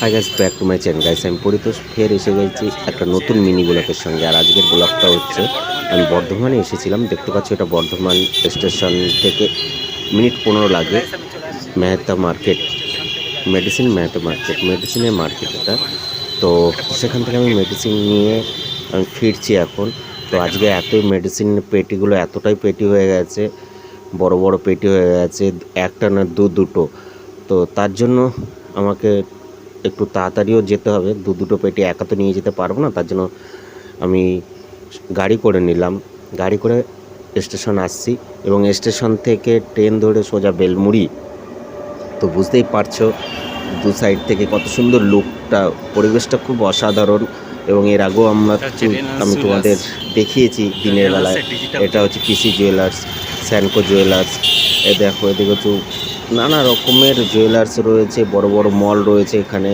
Hi guys back to my channel guys আমি পরিতোষ, ফের এসে গেছি একটা নতুন মিনি ব্লকের সঙ্গে। আর আজকের ব্লকটা হচ্ছে, আমি বর্ধমানে এসেছিলাম। দেখতে পাচ্ছি এটা বর্ধমান স্টেশন থেকে মিনিট পনেরো লাগে। Mehta market medicine Mehta market মেডিসিনের মার্কেট এটা। তো সেখান থেকে আমি মেডিসিন নিয়ে আমি ফিরছি এখন। তো আজকে এতই মেডিসিন পেটিগুলো এতটাই পেটি হয়ে গেছে, বড় বড় পেটি হয়ে গেছে, একটা না দু দুটো। তো তার জন্য আমাকে একটু তাড়াতাড়িও যেতে হবে। দু দুটো পেটি একা তো নিয়ে যেতে পারব না, তার জন্য আমি গাড়ি করে নিলাম। গাড়ি করে স্টেশন আসছি এবং স্টেশন থেকে ট্রেন ধরে সোজা বেলমুড়ি। তো বুঝতেই পারছ দু সাইড থেকে কত সুন্দর লুকটা, পরিবেশটা খুব অসাধারণ। এবং এর আগেও আমরা আমি তোমাদের দেখিয়েছি দিনের বেলায়। এটা হচ্ছে পিসি জুয়েলার্স স্যানকো জুয়েলার্স এ দেখো এদিকে হচ্ছে নানা রকমের জুয়েলার্স রয়েছে বড় বড় মল রয়েছে এখানে।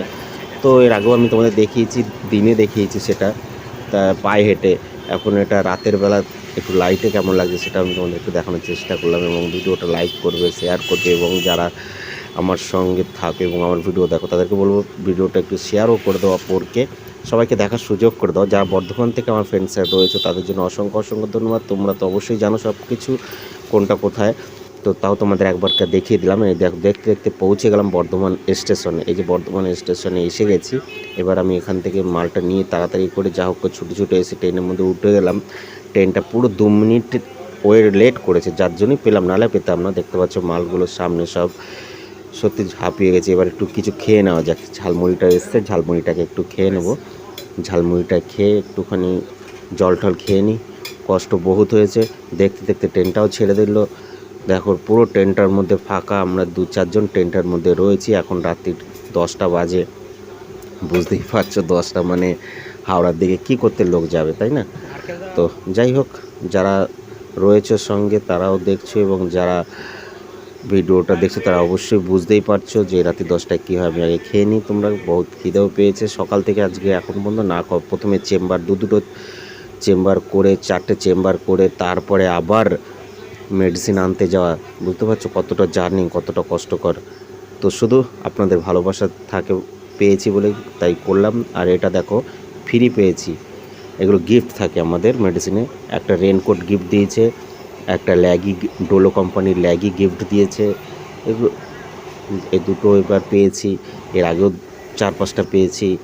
তো এর আগেও আমি তোমাদের দেখিয়েছি দিনে দেখিয়েছি সেটা। তা পায়ে হেঁটে এখন এটা রাতের বেলা একটু লাইটে কেমন লাগছে সেটা আমি তোমাদের একটু দেখানোর চেষ্টা করলাম এবং ভিডিওটা লাইক করবে শেয়ার করবে এবং যারা আমার সঙ্গে থাকে এবং আমার ভিডিও দেখো তাদেরকে বলব ভিডিওটা একটু শেয়ারও করে দেওয়া পরকে সবাইকে দেখার সুযোগ করে দাও। যারা বর্ধমান থেকে আমার ফ্রেন্ডসরা রয়েছে, তাদের জন্য অসংখ্য অসংখ্য ধন্যবাদ। তোমরা তো অবশ্যই জানো সব কিছু কোনটা কোথায়। তো তাও তোমাদের একবারটা দেখিয়ে দিলাম। এই দেখ, দেখতে দেখতে পৌঁছে গেলাম বর্ধমান স্টেশনে এই যে বর্ধমান স্টেশনে এসে গেছি। এবার আমি এখান থেকে মালটা নিয়ে তাড়াতাড়ি করে যা হোক ছুটে ছুটে এসে ট্রেনের মধ্যে উঠে গেলাম। ট্রেনটা পুরো দু মিনিট ওয়ে লেট করেছে, যার জন্যই পেলাম, নাহলে পেতাম না। দেখতে পাচ্ছ মালগুলোর সামনে সব সত্যি ঝাঁপিয়ে গেছে। এবার একটু কিছু খেয়ে নেওয়া যাক। ঝালমুড়িটা এসছে, ঝালমুড়িটাকে একটু খেয়ে নেব। ঝালমুড়িটা খেয়ে একটুখানি জল টল খেয়ে নিই। কষ্ট বহুত হয়েছে। দেখতে দেখতে ট্রেনটাও ছেড়ে দিল। দেখো, পুরো ট্রেনটার মধ্যে ফাঁকা। আমরা দু চারজন ট্রেনটার মধ্যে রয়েছি। এখন রাত্রির দশটা বাজে। বুঝতেই পারছ দশটা মানে হাওড়ার দিকে কি করতে লোক যাবে, তাই না? তো যাই হোক, যারা রয়েছে সঙ্গে তারাও দেখছ এবং যারা ভিডিওটা দেখছ, তারা অবশ্যই বুঝতেই পারছ যে রাতে দশটায় কী হয় আমি আগে খেয়ে নিই। তোমরা বহুত খিদেও পেয়েছে। সকাল থেকে আজকে এখন পর্যন্ত না প্রথমে চেম্বার, দু দুটো চেম্বার করে, চারটে চেম্বার করে, তারপরে আবার মেডিসিন আনতে যাওয়া। বুঝতে পারছ কতটা জার্নি কতটা কষ্টকর। তো শুধু আপনাদের ভালোবাসা থাকে, পেয়েছি বলে তাই করলাম। আর এটা দেখো ফ্রি পেয়েছি। এগুলো গিফট থাকে আমাদের মেডিসিনে একটা রেনকোট গিফট দিয়েছে। একটা ল্যাগি ডোলো কোম্পানির ল্যাগি গিফট দিয়েছে। এগুলো এই দুটো এবার পেয়েছি, এর আগেও চার পাঁচটা পেয়েছি।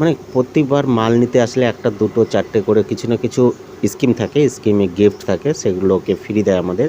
মানে প্রতিবার মাল নিতে আসলে একটা, দুটো, চারটে করে কিছু না কিছু স্কিম থাকে স্কিমে গিফট থাকে, সেগুলোকে ফ্রি দেয় আমাদের।